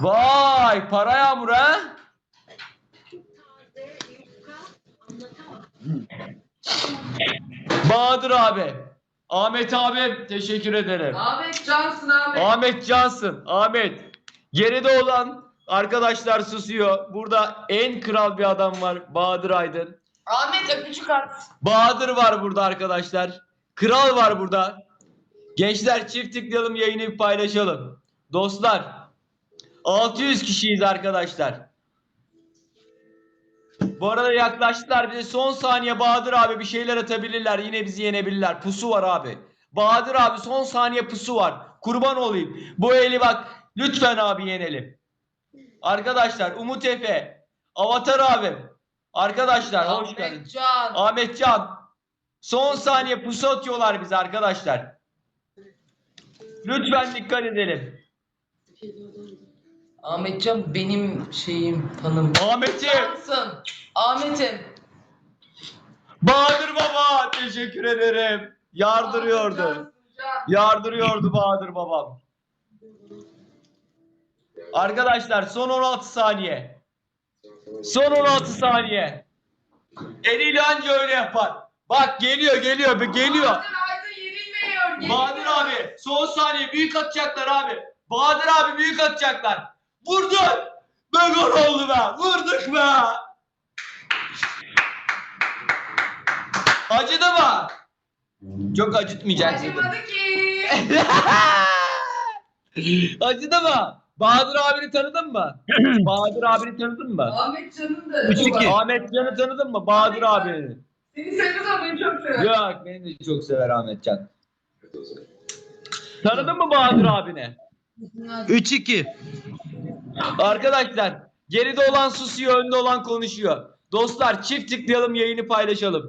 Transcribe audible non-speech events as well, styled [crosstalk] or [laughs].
Vay para yağmuru ha? Bahadır abi. Ahmet abi teşekkür ederim. Ahmet Cansın Ahmet. Ahmet Cansın. Ahmet. Geride olan arkadaşlar susuyor. Burada en kral bir adam var. Bahadır Aydın. Ahmet öpücük at. Bahadır var burada arkadaşlar. Kral var burada. Gençler çift tıklayalım yayını paylaşalım. Dostlar 600 kişiyiz arkadaşlar. Bu arada yaklaştılar bize son saniye Bahadır abi bir şeyler atabilirler yine bizi yenebilirler. Pusu var abi. Bahadır abi son saniye pusu var. Kurban olayım. Bu eli bak lütfen abi yenelim. Arkadaşlar Umut Efe, Avatar abim. Arkadaşlar hoş geldiniz. Ahmet Can. Ahmetcan. Son saniye pusu atıyorlar bize arkadaşlar. Lütfen dikkat edelim. Ahmetcan benim şeyim tanım. Ahmet'im. Cansın. Ahmet'im. Bahadır baba. Teşekkür ederim. Yardırıyordu. Yardırıyordu Bahadır babam. Arkadaşlar son 16 saniye. Son 16 saniye. Eliyle anca öyle yapar. Bak geliyor geliyor geliyor. Bahadır Aydın yenilmiyor. Bahadır yenilmiyor. abi son saniye büyük atacaklar abi. Bahadır abi büyük atacaklar. Vurdun. Be gol oldu be. Vurduk be. Acıdı mı? Çok acıtmayacak dedim. Acımadı ki. [laughs] Acıdı mı? Bahadır abini tanıdın mı? [clears throat] Bahadır abini tanıdın mı? Ahmet Can'ın da. Üç iki. Ahmet Can'ı tanıdın mı? Bahadır abini. Seni seviyoruz ama beni çok sever. Yok beni de çok sever Ahmet Can. Tanıdın mı Bahadır abini? 3-2. Arkadaşlar geride olan susuyor, önde olan konuşuyor. Dostlar çift tıklayalım yayını paylaşalım.